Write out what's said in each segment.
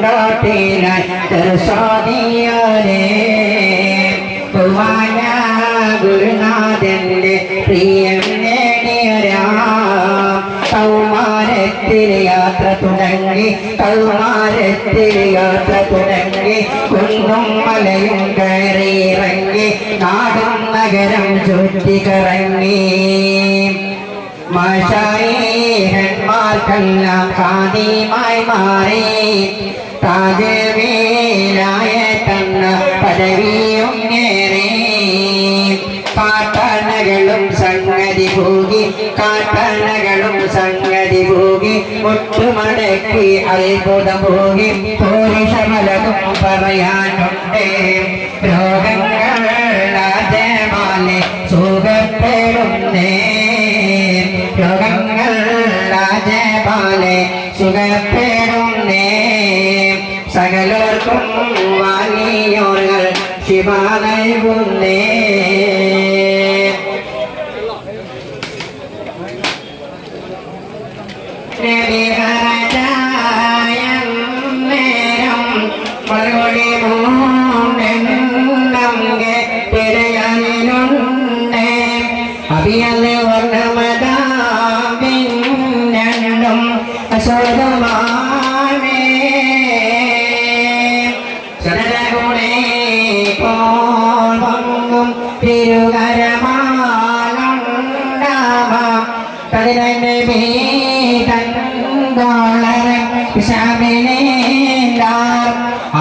കൊണ്ടോട്ടിലായി ദർശാദിയാരേ ബഹുമാന ഗുരുനാഥന്റെ പ്രിയം നേടിയരാ. കൗമാരത്തിൽ യാത്ര തുടങ്ങി കൗമാരത്തിൽ യാത്ര തുടങ്ങി കുന്നും മലയും കയറി ഇറങ്ങി നാടും നഗരം ചുറ്റി കറങ്ങി. മാഷായിഹന്മാർക്കെല്ലാം ഖാദിമായി മാറി. താജമേലായ തന്ന പദവിയും നേരെ കാട്ടണകളും സംഗതി പോകി കാട്ടണകളും സംഗതി പോകി മുട്ടുമടക്കി അത്ഭുത പോകി പോരിഷമലകും പറയാനുണ്ട്. സുഖപ്പെടുന്നേ. രോഗങ്ങൾ രാജപാലെ സുഖപ്പെടുന്നേ സകലർക്കും വാങ്ങിയോർകൾ ശിവ നൽകുന്നേ. നേരം മറുപടി മൂന്നെണ്ണം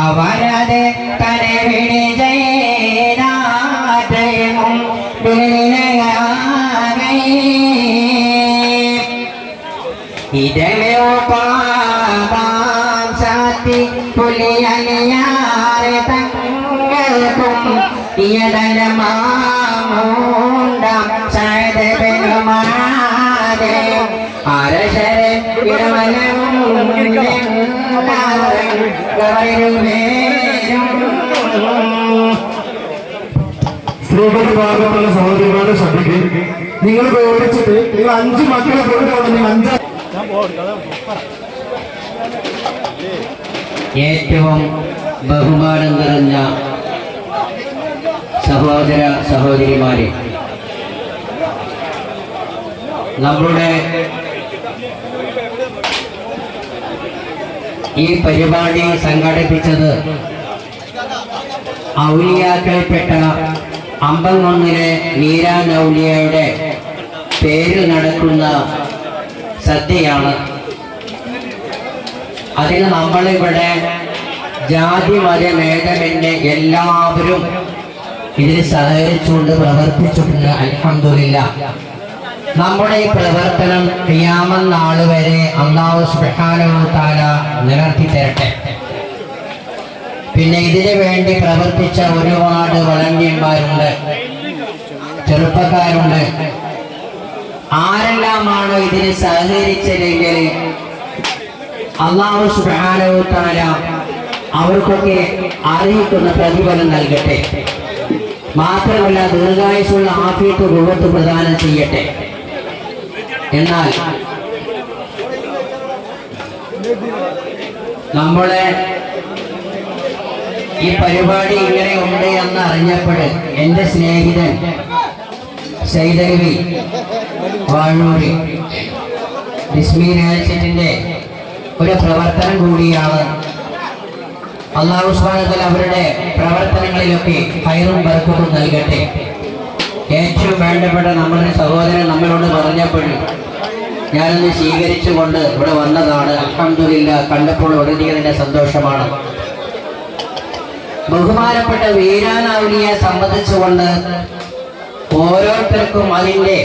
അവരത് കരവിടി ജയനാജയമും ഇതമയോ പാപാം സ്ത്രീകളുടെ ഭാഗത്തുള്ള സഹോദരിമാരുടെ ശ്രദ്ധിക്കും. നിങ്ങൾ പ്രയോഗിച്ചിട്ട് നിങ്ങൾ അഞ്ച് മക്കളെ കൊണ്ടുപോകണം നിങ്ങൾ അഞ്ച് ഏറ്റവും ബഹുമാനം നിറഞ്ഞ സഹോദര സഹോദരിമാരെ നമ്മുടെ ഈ പരിപാടി സംഘടിപ്പിച്ചത് ഔലിയാക്കൾപ്പെട്ട അമ്പങ്ങൊന്നിലെ മീരാ നൗലിയയുടെ പേരിൽ നടക്കുന്ന സദ്യയാണ്. അതിന് നമ്മളിവിടെ ജാതി മത ഭേദമെന്നെ എല്ലാവരും ഇതിൽ സഹകരിച്ചുകൊണ്ട് പ്രവർത്തിച്ചിട്ടുണ്ട്. അൽഹംദുലില്ല. നമ്മുടെ ഈ പ്രവർത്തനം ക്രിയാമൻ നാൾ വരെ അള്ളാഹു താല നിലർത്തി തരട്ടെ. പിന്നെ ഇതിനു വേണ്ടി പ്രവർത്തിച്ച ഒരുപാട് വളണ്ടിയന്മാരുണ്ട്. ചെറുപ്പക്കാരുണ്ട്. ആരെല്ലാമാണോ ഇതിന് സഹകരിച്ചതെങ്കിൽ അള്ളാഹു സുബ്ഹാനഹു തആല അവർക്കൊക്കെ അറിയിക്കുന്ന പ്രതിഫലം നൽകട്ടെ. മാത്രമല്ല ദീർഘായുസുള്ള ആഫിയത്ത് രൂപത്ത് പ്രദാനം ചെയ്യട്ടെ. എന്നാൽ നമ്മളെ ഈ പരിപാടി ഇങ്ങനെ ഉണ്ട് എന്ന് അറിഞ്ഞപ്പോൾ എന്റെ സ്നേഹിതൻ ശൈതരവി വാഴൂരി രാജത്തിന്റെ ഒരു പ്രവർത്തനം കൂടിയാണ്. അള്ളാഹു സ്വാഗതത്തിൽ അവരുടെ പ്രവർത്തനങ്ങളിലൊക്കെ ഹൈറും ബർക്കത്തും നൽകട്ടെ. ഏറ്റവും വേണ്ടപ്പെട്ട നമ്മുടെ സഹോദരൻ നമ്മളോട് പറഞ്ഞപ്പോഴും ഞാനൊന്ന് സ്വീകരിച്ചുകൊണ്ട് ഇവിടെ വന്നതാണ്. അഹമ്മദില്ല കണ്ടപ്പോൾ വളരെയധികം സന്തോഷമാണ്. ബഹുമാനപ്പെട്ട വീരാനാവിനിയെ സംബന്ധിച്ചുകൊണ്ട് ഓരോരുത്തർക്കും അതിന്റെ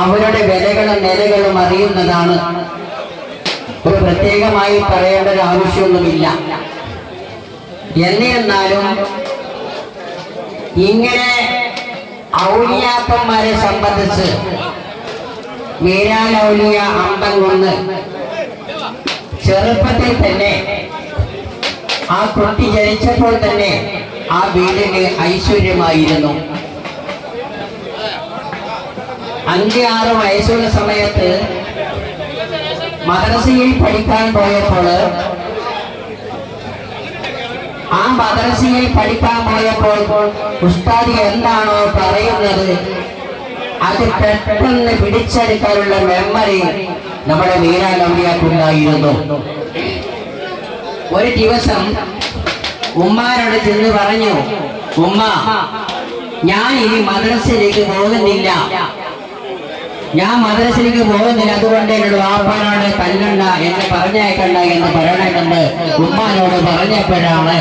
അവരുടെ വിലകളും നിലകളും അറിയുന്നതാണ്. ഒരു പ്രത്യേകമായി പറയേണ്ട ഒരു ആവശ്യമൊന്നുമില്ല. എന്നിരുന്നാലും ഇങ്ങനെ ഔലിയാക്കന്മാരെ സംബന്ധിച്ച് വീരാനൗലിയ അമ്പം കൊണ്ട് ചെറുപ്പത്തിൽ തന്നെ ആ കുട്ടി ജനിച്ചപ്പോൾ തന്നെ ആ വീടിന് ഐശ്വര്യമായിരുന്നു. അഞ്ച് ആറ് വയസ്സുള്ള സമയത്ത് മദ്രസയിൽ പഠിക്കാൻ പോയപ്പോൾ ആ മദ്രസയിൽ പഠിക്കാൻ പോയപ്പോൾ ഉസ്താദി എന്താണോ പറയുന്നത് അത് പെട്ടെന്ന് പിടിച്ചെടുക്കാനുള്ള മെമ്മറി നമ്മുടെ വീരാലൗലിയാക്കുണ്ടായിരുന്നു ഒരു ദിവസം ഉമ്മാരോട് ചെന്ന് പറഞ്ഞു ഉമ്മ ഞാൻ ഇനി മദ്രസയിലേക്ക് പോകുന്നില്ല. ഞാൻ മദ്രസയിലേക്ക് പോകുന്നില്ല. അതുകൊണ്ട് എന്നോട് വാപ്പാനോട് തല്ലണ്ട എന്നെ പറഞ്ഞേക്കണ്ട എന്ന് പറയണമെന്ന് ഉമ്മാനോട് പറഞ്ഞപ്പോഴാണ്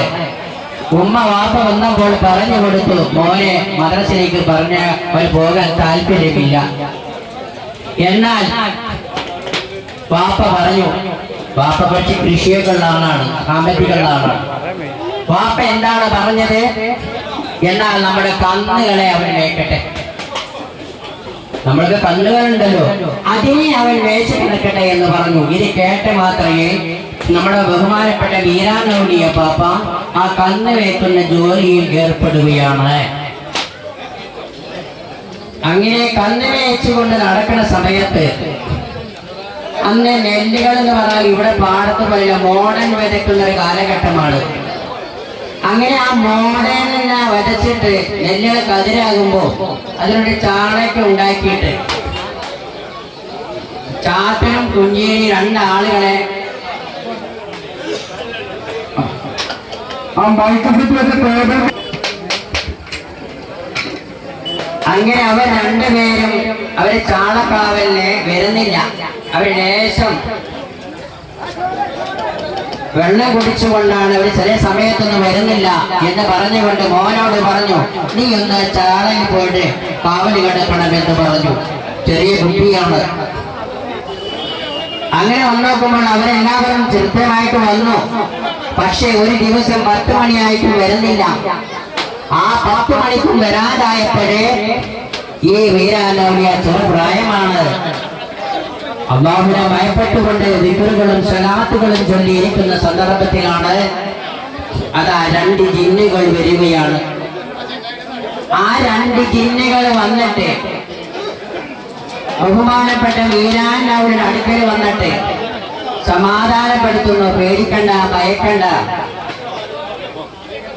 ഉമ്മ വാപ്പ വന്നപ്പോൾ പറഞ്ഞു കൊടുത്തു മോനെ മദ്രസയിലേക്ക് പറഞ്ഞ പോകാൻ താല്പര്യമില്ല. എന്നാൽ വാപ്പ പറഞ്ഞു വാപ്പ പക്ഷി കൃഷിയൊക്കെ ഉള്ള വാപ്പ എന്താണ് പറഞ്ഞത്? എന്നാൽ നമ്മുടെ കന്നുകളെ അവൻ മേക്കട്ടെ. നമ്മൾക്ക് കന്നുകളുണ്ടല്ലോ അതിനെ അവൻ മേച്ചു കിടക്കട്ടെ എന്ന് പറഞ്ഞു. ഇത് കേട്ട് മാത്രമേ നമ്മുടെ ബഹുമാനപ്പെട്ട വീരാനൗലിയ പാപ്പ ആ കന്ന് വേക്കുന്ന ജോലിയിൽ ഏർപ്പെടുകയാണ്. അങ്ങനെ കന്ന് മേച്ചുകൊണ്ട് നടക്കുന്ന സമയത്ത് അന്ന് നെല്ലുകൾ എന്ന് പറഞ്ഞാൽ ഇവിടെ പാടത്ത് പോലെ മോഡേൺ വിതയ്ക്കുന്ന ഒരു കാലഘട്ടമാണ് അങ്ങനെ ആ മോഡേണെല്ലാം വരച്ചിട്ട് നെല്ലുകൾ കതിരാകുമ്പോ അതിനൊരു ചാണൊക്കെ ഉണ്ടാക്കിയിട്ട് ചാത്തനും കുഞ്ഞിയും രണ്ടാളുകളെ ആ ടേബിൾ അങ്ങനെ അവർ രണ്ടുപേരും അവർ ചാളക്കാവലിന് വരുന്നില്ല. അവർ ലേശം വെള്ളം കുടിച്ചുകൊണ്ടാണ് അവർ ചില സമയത്തൊന്നും വരുന്നില്ല എന്ന് പറഞ്ഞുകൊണ്ട് മോനോട് പറഞ്ഞു നീ ഒന്ന് ചാളയിൽ പോയിട്ട് കാവൽ കിടക്കണമെന്ന് പറഞ്ഞു. ചെറിയ കുട്ടിയാണ്. അങ്ങനെ വന്നോക്കുമ്പോൾ അവരെല്ലാവരും കൃത്യമായിട്ട് വന്നു. പക്ഷെ ഒരു ദിവസം പത്ത് മണിയായിട്ടും വരുന്നില്ല. ആ പത്ത് മണിക്കും വരാതായപ്പോഴേ ഈ വീരാലോലിയ ചെറുപ്രായമാണ് അള്ളാഹുനെ ഭയപ്പെട്ടുകൊണ്ട് വിക്കറുകളും സലാത്തുകളും ചൊല്ലിയിരിക്കുന്ന സന്ദർഭത്തിലാണ് അതാ രണ്ട് ജിന്നുകൾ വരികയാണ്. ആ രണ്ട് ജിന്നുകൾ വന്നിട്ട് ബഹുമാനപ്പെട്ട വീരാനവരുടെ അടുക്കൽ വന്നിട്ട് സമാധാനപ്പെടുത്തുന്നു. പേടിക്കണ്ട ഭയക്കണ്ട.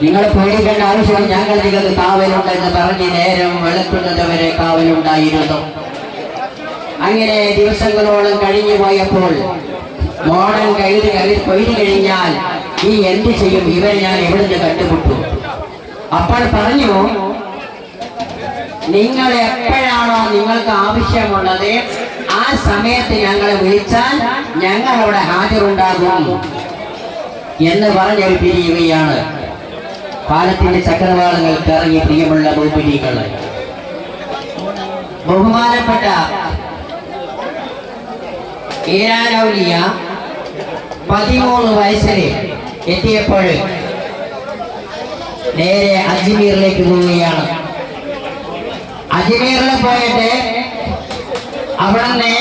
നിങ്ങൾ പേടിക്കേണ്ട ആവശ്യം ഞങ്ങൾ നിങ്ങൾക്ക് കാവലുണ്ടെന്ന് പറഞ്ഞ് നേരം വെളുക്കുന്നത് വരെ കാവലുണ്ടായിരുന്നു. അങ്ങനെ ദിവസങ്ങളോളം കഴിഞ്ഞു പോയപ്പോൾ മോഡൻ കഴുതി കഴുതി കൊയ്തു കഴിഞ്ഞാൽ ഈ എന്ത് ചെയ്യും? ഇവരെ ഞാൻ എവിടുന്ന് കണ്ടുമുട്ടു? അപ്പോൾ പറഞ്ഞു നിങ്ങൾ എപ്പോഴാണോ നിങ്ങൾക്ക് ആവശ്യമുള്ളത് ആ സമയത്ത് ഞങ്ങളെ വിളിച്ചാൽ ഞങ്ങൾ അവിടെ ഹാജരുണ്ടാകും എന്ന് പറഞ്ഞ് പിരിയുകയാണ്. കാലത്തിന്റെ ചക്രവാളങ്ങൾ കറങ്ങി പ്രിയമുള്ള ഭൂപിരികൾ ബഹുമാനപ്പെട്ട ഈരാനൗലിയ പതിമൂന്ന് വയസ്സിൽ എത്തിയപ്പോൾ നേരെ അജ്മീറിലേക്ക് പോവുകയാണ്. അജ്മീറിൽ പോയിട്ട് അവിടുന്ന്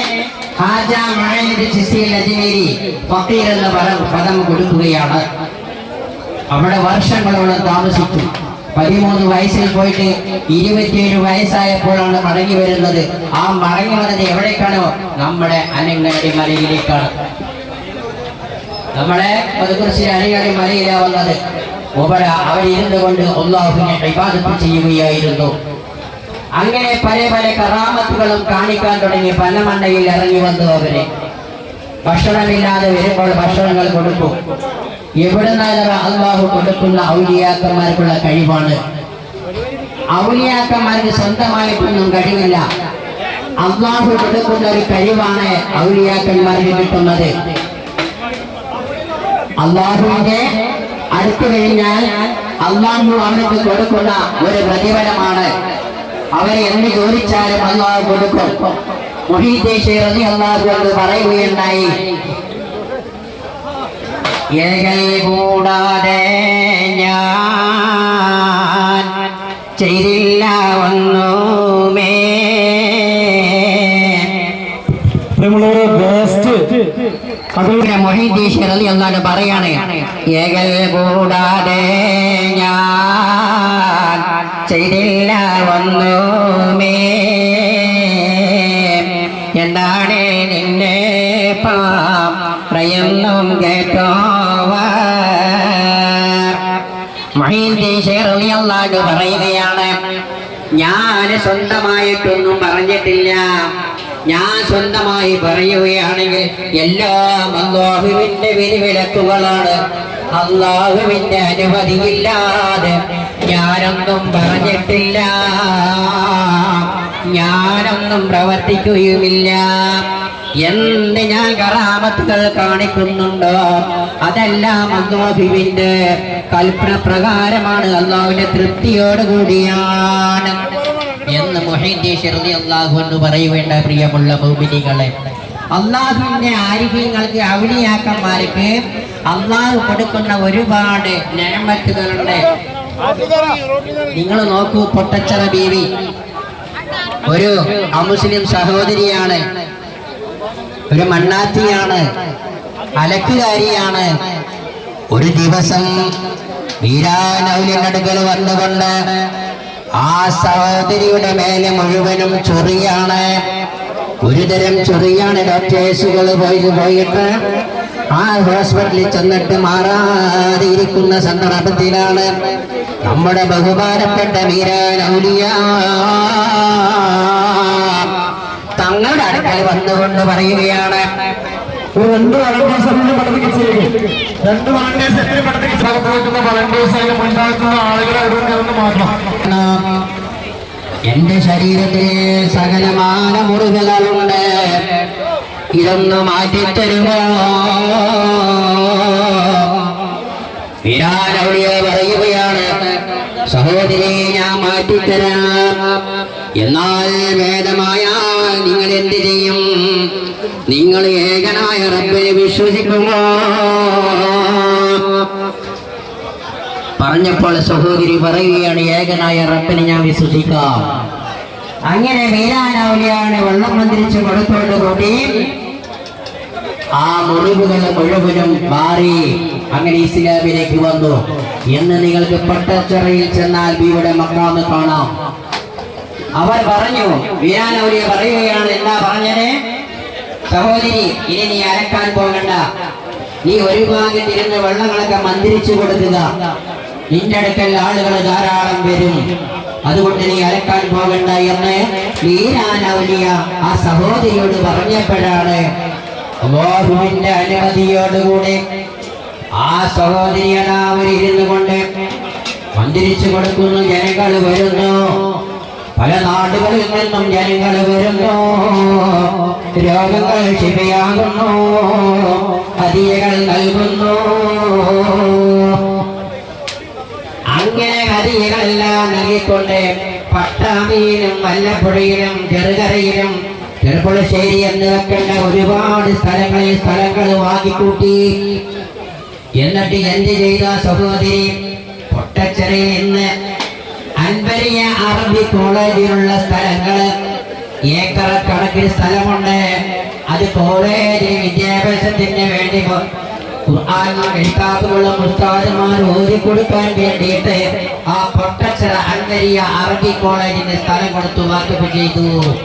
ഹാജ മഴ ചിസ്തിയിൽ അജ്മീരി ഫക്കീർ എന്ന പദം പദം കൊടുക്കുകയാണ്. അവിടെ വർഷങ്ങളോളം താമസിച്ചു. പതിമൂന്ന് വയസ്സിൽ പോയിട്ട് ഇരുപത്തിയേഴ് വയസ്സായപ്പോഴാണ് മടങ്ങി വരുന്നത്. ആ മടങ്ങി വന്നത് എവിടേക്കാണോ? നമ്മുടെ അനങ്ങാടി മലയിലേക്കാണ്. നമ്മളെ പതുകുറിച്ച് അനങ്ങാടി മലയിലാ വന്നത് ഒബര അവരിരുന്നു കൊണ്ട് ഒന്നാഹുവിനെ ഇബാദത്ത് ചെയ്യുകയായിരുന്നു. അങ്ങനെ പല പല കറാമത്തുകളും കാണിക്കാൻ തുടങ്ങി പനമണ്ടയിൽ ഇറങ്ങി വന്നു അവരെ. ഭക്ഷണമില്ലാതെ വരുമ്പോൾ ഭക്ഷണങ്ങൾ കൊടുക്കും. എവിടുന്നാലും അള്ളാഹു കൊടുക്കുന്ന ഔലിയാക്കന്മാർക്കുള്ള കഴിവാണ്. ഔലിയാക്കന്മാർക്ക് സ്വന്തമായിട്ടൊന്നും കഴിവില്ല. അള്ളാഹു കൊടുക്കുന്ന ഒരു കഴിവാണ് ഔലിയാക്കന്മാർക്ക് കിട്ടുന്നത്. അള്ളാഹുവിന്റെ അടുത്തു കഴിഞ്ഞാൽ അള്ളാഹു അവർക്ക് കൊടുക്കുന്ന ഒരു പ്രതിഫലമാണ്. അവരെ എന്ത് ചോദിച്ചാലും അള്ളാഹു കൊടുക്കും. മുഹീദ്ദേശി റതി അള്ളാഹു എന്ന് പറയുകയുണ്ടായി. ഏകൽ കൂടാതെ ഞാൻ ചെയ്തില്ല ഒന്നുമേ. റതി അള്ളാഹ് പറയാണ് ഏകൽ കൂടാതെ ഞാൻ ചെയ്തില്ല ഒന്നുമേ. എന്താണ് നിന്നെ പറയുന്നും പറയുകയാണ് ഞാൻ സ്വന്തമായിട്ടൊന്നും പറഞ്ഞിട്ടില്ല. ഞാൻ സ്വന്തമായി പറയുകയാണെങ്കിൽ എല്ലാം അള്ളാഹുവിന്റെ വിരിവിലക്കുകളാണ് അള്ളാഹുവിന്റെ അനുമതിയില്ലാതെ ഞാനൊന്നും പറഞ്ഞിട്ടില്ല. ഞാനൊന്നും പ്രവർത്തിക്കുകയുമില്ല. എന്ത് ഞാൻ കറാമത്തുകൾ കാണിക്കുന്നുണ്ടോ? അതെല്ലാം അള്ളാഹുവിന്റെ കൽപ്പന പ്രകാരമാണ്. അള്ളാഹുവിന്റെ തൃപ്തിയോട് കൂടിയാണ്. എന്ന് മൊഹീദ്ദീൻ ഷിർദി അള്ളാഹു എന്ന് പറയുവേണ്ട പ്രിയമുള്ള ഭൂമിനികളെ അള്ളാഹുവിന്റെ ആരിഫ്യങ്ങൾക്ക് ഔലിയാക്കന്മാർക്ക് അള്ളാഹു കൊടുക്കുന്ന ഒരുപാട് ഞാമത്തുകളുണ്ട് നിങ്ങൾ നോക്കൂ പൊട്ടച്ചറ ബീവി. ഒരു അമുസ്ലിം സഹോദരിയാണ്. ഒരു മണ്ണാത്തിയാണ് അലക്കുകാരിയാണ്. ഒരു ദിവസം വീരാനൗലിനടുക്കൽ വന്നുകൊണ്ട് ആ സഹോദരിയുടെ മേലെ മുഴുവനും ചൊറിയാണ്. ഒരുതരം ചൊറിയാണ് ഡോക്ടേഴ്സുകൾ പോയി പോയിട്ട് ആ ഹോസ്പിറ്റലിൽ ചെന്നിട്ട് മാറാതിരിക്കുന്ന സന്ദർഭത്തിലാണ് നമ്മുടെ ബഹുമാനപ്പെട്ട വീരാനൗലിയ. തങ്ങളുടെ അടുക്കൽ വന്നുകൊണ്ട് പറയുകയാണ്. രണ്ടു രണ്ട് വളണ്ടിയേഴ്സ് അതിന്റെ പഠിപ്പിച്ചിരിക്കും രണ്ട് വളണ്ടിയേഴ്സ് എത്ര പഠിപ്പിച്ച് വെക്കുന്ന വളണ്ടിയേഴ്സ് അതിന് മുൻഭാഗത്തുള്ള ആളുകളെ എവിടെയൊന്ന് മാറ്റണം. എന്റെ ശരീരത്തിൽ സകലമാന മുറിവുകളുണ്ട് ഇതൊന്ന് മാറ്റിത്തരുമോ? വിരാനവളിയെ പറയുകയാണ് സഹോദരി ഞാൻ മാറ്റിത്തരാം. എന്നാൽ വേദമായ നിങ്ങൾ എന്ത് ചെയ്യും നിങ്ങൾ ഏകനായ റബ്ബിനെ വിശ്വസിക്കുമോ? പറഞ്ഞപ്പോൾ സഹോദരി പറയുകയാണ് ഏകനായ റബ്ബിനെ ഞാൻ വിശ്വസിക്കാം. അങ്ങനെ വീരാനൗലിയാണ് വെള്ളം മന്ത്രിച്ച് കൊടുത്തോണ്ട് കൂടി ആ മുറിവുകൾ മുഴുവനും മാറി. അങ്ങനെ ഇസ്ലാമിലേക്ക് വന്നു. എന്ന് നിങ്ങൾക്ക് പട്ടച്ചിറയിൽ ചെന്നാൽ ബിയുടെ മക്കാന്ന് കാണാം. അവർ പറഞ്ഞു വീരാനൗലിയ പറയുകയാണ് എന്താ പറഞ്ഞത്? സഹോദരി ഇനി നീ അരക്കാൻ പോകണ്ട. നീ ഒരു ഭാഗത്തിരുന്ന് വെള്ളങ്ങളൊക്കെ മന്ദിരിച്ചു കൊടുക്കുക. നിന്റെ അടുക്കൽ ആളുകൾ ധാരാളം വരും. അതുകൊണ്ട് നീ അലക്കാൻ പോകണ്ട എന്ന് വീരാനൗലിയ ആ സഹോദരിയോട് പറഞ്ഞപ്പോഴാണ് അള്ളാഹുവിന്റെ അനുമതിയോടുകൂടി ആ സഹോദരി എല്ലാവരും ഇരുന്നു കൊണ്ട് മന്ദിരിച്ചു കൊടുക്കുന്നു ജനങ്ങൾ വരുന്നു. പല നാടുകളിൽ നിന്നും ജനങ്ങൾ വരുന്നു. രോഗങ്ങൾ ശിവയാകുന്നു ഹതിയകൾ നൽകുന്നു. അങ്ങനെ ഹതിയകളെല്ലാം നൽകിക്കൊണ്ട് പട്ടാമിയിലും വല്ലപ്പുഴയിലും ചെറുകരയിലും ചെറുപ്പുളശ്ശേരി എന്ന് വെക്കേണ്ട ഒരുപാട് സ്ഥലങ്ങളിൽ സ്ഥലങ്ങൾ വാങ്ങിക്കൂട്ടി. എന്നിട്ട് എന്ത് ചെയ്ത സഹോദരി? പൊട്ടച്ചെറിയിൽ നിന്ന് അൻപരിയ അറബി കോളേജിലുള്ള സ്ഥലങ്ങൾ. ഏക്കറ കണക്കിന് സ്ഥലമുണ്ട്. അത് കോളേജ് വിദ്യാഭ്യാസത്തിന് വേണ്ടി കൊ- ഖുർആൻ ഓതിക്കൊടുക്കാൻ വേണ്ടിയിട്ട് ആ പൊട്ടച്ചറ അൻവരിയ അറബി കോളേജിന് സ്ഥലം കൊടുത്തു വാക്കപ്പ് ചെയ്തു.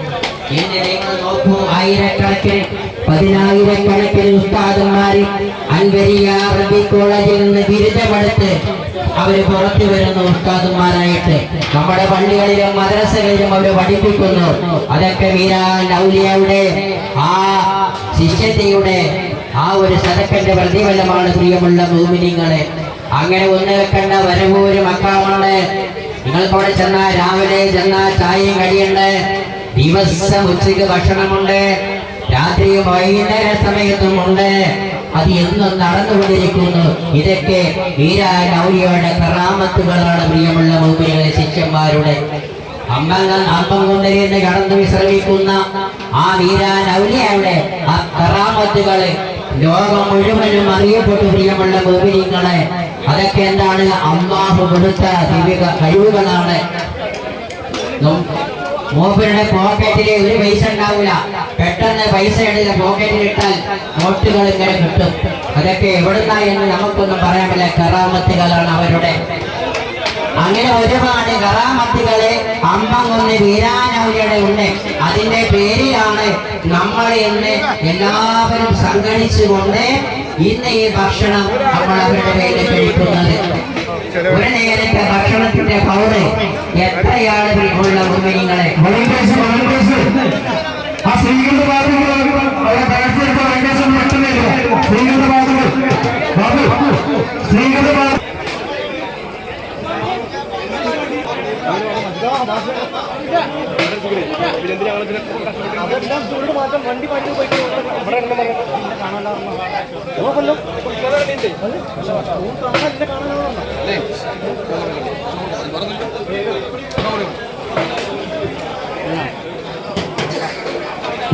ആയിരക്കണക്കിന് പതിനായിരക്കണക്കിന് ഉസ്താദന്മാർ അൻവരിയ അറബി കോളേജിൽ നിന്ന് ബിരുദമെടുത്ത് അവർ പുറത്തു വരുന്ന ഉസ്താദന്മാരായിട്ട് നമ്മുടെ പള്ളികളിലും മദ്രസകളിലും അവർ പഠിപ്പിക്കുന്നു. അതൊക്കെ വീരാൻ ഔലിയയുടെ ആ ശിഷ്യതയുടെ ആ ഒരു സദക്കന്റെ പ്രതിഫലമാണ് പ്രിയമുള്ള ഭൂമിനിങ്ങളെ അങ്ങനെ ഒന്ന് വെക്കേണ്ട വരവൂര് മക്കാമുണ്ട് നിങ്ങൾക്കവിടെ ചെന്നാൽ രാവിലെ ചെന്നാൽ ചായയും കടിയുണ്ട്. ദിവസം ഉച്ചയ്ക്ക് ഭക്ഷണമുണ്ട്. രാത്രിയും വൈകുന്നേര സമയത്തും ഉണ്ട് അത് എന്നും നടന്നുകൊണ്ടിരിക്കുന്നു. ഇതൊക്കെ വീരാനൗലിയുടെ കറാമത്തുകളാണ് പ്രിയമുള്ള ഭൂമിയിലെ ശിഷ്യന്മാരുടെ. അമ്പങ്ങൾ അമ്പം കൊണ്ടരിന്ന് കടന്നു വിശ്രമിക്കുന്ന ആ വീരാനൗലിയുടെ ആ കറാമത്തുകളെ ലോകം മുഴുവനും അറിയപ്പെട്ടു പ്രിയമുള്ള ഭൂമിനിങ്ങളെ അതൊക്കെ എന്താണ്? അള്ളാഹു കൊടുത്ത ദിവ്യ കഴിവുകളാണ്. മൂപ്പരുടെ പോക്കറ്റിൽ ഒരു പൈസ ഉണ്ടാവില്ല പെട്ടെന്ന് പൈസ എടുത്ത് പോക്കറ്റിൽ ഇട്ടാൽ നോട്ടുകൾ ഇങ്ങനെ കിട്ടും. അതൊക്കെ എവിടുന്ന എന്ന് നമുക്കൊന്നും പറയാൻ പറ്റില്ല. കറാമത്തുകളാണ് അവരുടെ. അങ്ങനെ ഒരുപാട് കറാമത്തുകളെ അമ്പങ്ങൊന്ന് വീരാനൗലിയുടെ ഉണ്ട്. അതിന്റെ പേരിലാണ് നമ്മൾ ഇന്ന് എല്ലാവരും സംഘടിച്ചുകൊണ്ട് ഇന്ന് ഈ ഭക്ഷണം നമ്മൾ അവരുടെ പേരിൽ കഴിക്കുന്നത്. ഒരു നേരത്തെ ഭക്ഷണത്തിന്റെ പൗറ് എത്രയാണ് ഉള്ള ഉമ്മനിങ്ങളെ? ആ സ്ത്രീകളുടെ ഭാഗങ്ങൾ അവരെ പരസ്യത്തെ വളണ്ടേഴ്സ് മറ്റുന്നില്ല സ്ത്രീകളുടെ ബാബു സ്ത്രീകളുടെ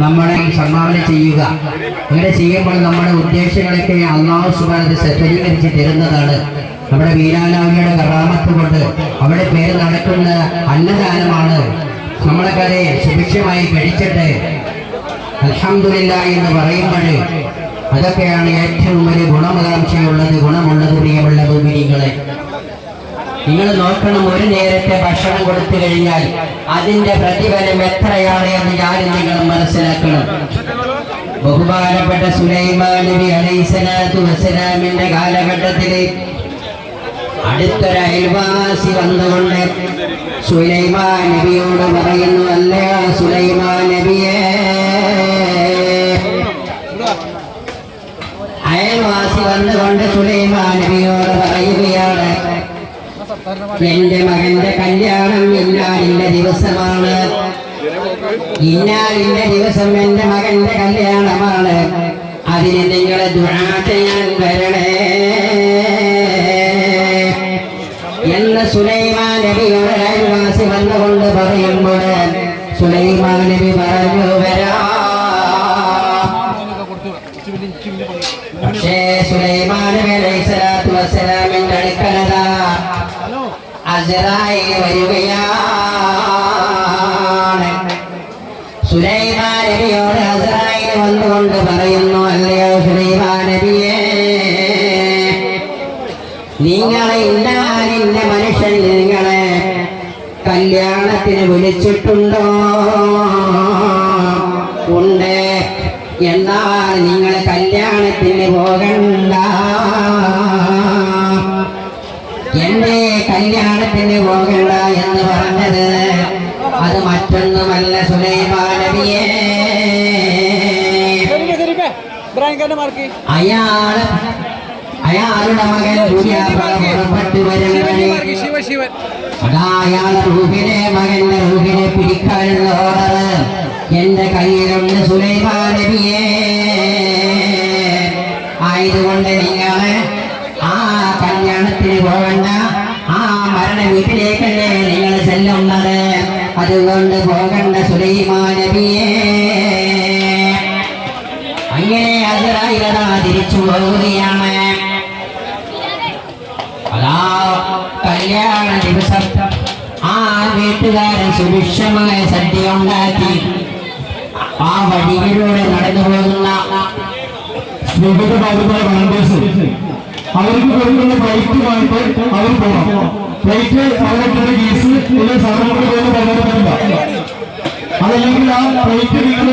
നമ്മളെ സംഭാവന ചെയ്യുക. ഇങ്ങനെ ചെയ്യുമ്പോൾ നമ്മുടെ ഉദ്ദേശങ്ങളൊക്കെ അള്ളാഹു സുബാനത് സജ്ജീകരിച്ച് തരുന്നതാണ്. നമ്മുടെ വീരാലാവിയുടെ കറാമത്ത് കൊണ്ട് അവിടെ പേര് നടക്കുന്ന അന്നദാനമാണ് നമ്മളൊക്കെ സുഭിക്ഷമായി കഴിച്ചിട്ട് അലഹമില്ല എന്ന് പറയുമ്പോൾ അതൊക്കെയാണ് ഏറ്റവും വലിയ ഗുണമകാംക്ഷയുള്ളത് ഗുണമുള്ളത് പ്രിയമുള്ള ഭൂമിനികളെ നിങ്ങൾ നോക്കണം ഒരു നേരത്തെ ഭക്ഷണം കൊടുത്തു കഴിഞ്ഞാൽ അതിന്റെ പ്രതിഫലം എത്രയാണ് എന്ന് ഞാനും നിങ്ങൾ മനസ്സിലാക്കണം. ബഹുമാനപ്പെട്ട സുലൈമാൻ നബി വസലാമിന്റെ വസ്സലാമിന്റെ കാലഘട്ടത്തിൽ അടുത്തൊരു അയൽവാസി വന്നുകൊണ്ട് സുലൈമാൻ നബിയോട് പറയുന്നു അല്ല സുലൈമാൻ നബിയെ. അയൽവാസി വന്നുകൊണ്ട് സുലൈമാൻ നബിയോട് പറയുകയാണ് എന്റെ മകന്റെ കല്യാണം ഇന്നാലിന്റെ ദിവസമാണ്. ഇന്നാലിന്റെ ദിവസം എന്റെ മകന്റെ കല്യാണമാണ്. അതിന് നിങ്ങളെ ദുആ ചെയ്യാൻ വരണേ. സുലൈമാൻ നബിയുടെ അയൽവാസി വന്നുകൊണ്ട് പറയുമ്പോൾ സുലൈമാൻ നബി പറഞ്ഞു വരാ. പക്ഷേ സുലൈമാൻ നബി അലൈഹി സ്വലാത്തു വസ്സലാമിന്റെ അടുക്കലതാ. അസറായി വരികയാണ് കല്യാണത്തിന് വിളിച്ചിട്ടുണ്ടോ? ഉണ്ട്. എന്നാൽ നിങ്ങൾ കല്യാണത്തിന് പോകണ്ട. എന്റെ കല്യാണത്തിന് പോകണ്ട എന്ന് പറഞ്ഞത് അത് മറ്റൊന്നുമല്ല സുലൈമാനവിയെ അയാൾ അയാളുടെ മകൻ പുറപ്പെട്ടു വരുമ്പോഴേ അതാ അയാളെ റൂഹിനെ മകന്റെ റൂഹിനെ പിടിക്കാനുള്ള ഓർഡർ എന്റെ കയ്യിലുണ്ട് സുലൈമാൻ നബിയേ ആയതുകൊണ്ട് നിങ്ങൾ ആ കല്യാണത്തിന് പോകണ്ട. ആ മരണ വീട്ടിലേക്കല്ലേ നിങ്ങൾ ചെല്ലുന്നത്? അതുകൊണ്ട് പോകണ്ട സുലൈമാൻ നബിയേ അങ്ങനെ അതിരായിരതാ തിരിച്ചു പോവുകയാണ്. അതാ കല്യാണ ദിവസം. വീട്ടുകാരൻ സുഭിക്ഷമായ സദ്യ ഉണ്ടാക്കി ആ വഴികളിലൂടെ നടന്നു പോകുന്ന ഭാഗത്തുള്ള വളണ്ടേഴ്സ് അവർക്ക് കൊടുക്കുന്ന ഫ്ലൈറ്റുമായിട്ട് അവർ പോകണം ഫ്ലൈറ്റ് അവരുടെ കേസ് സാധനങ്ങൾ പോകുന്ന പറഞ്ഞിട്ടില്ല അതല്ലെങ്കിൽ ആ നിങ്ങൾ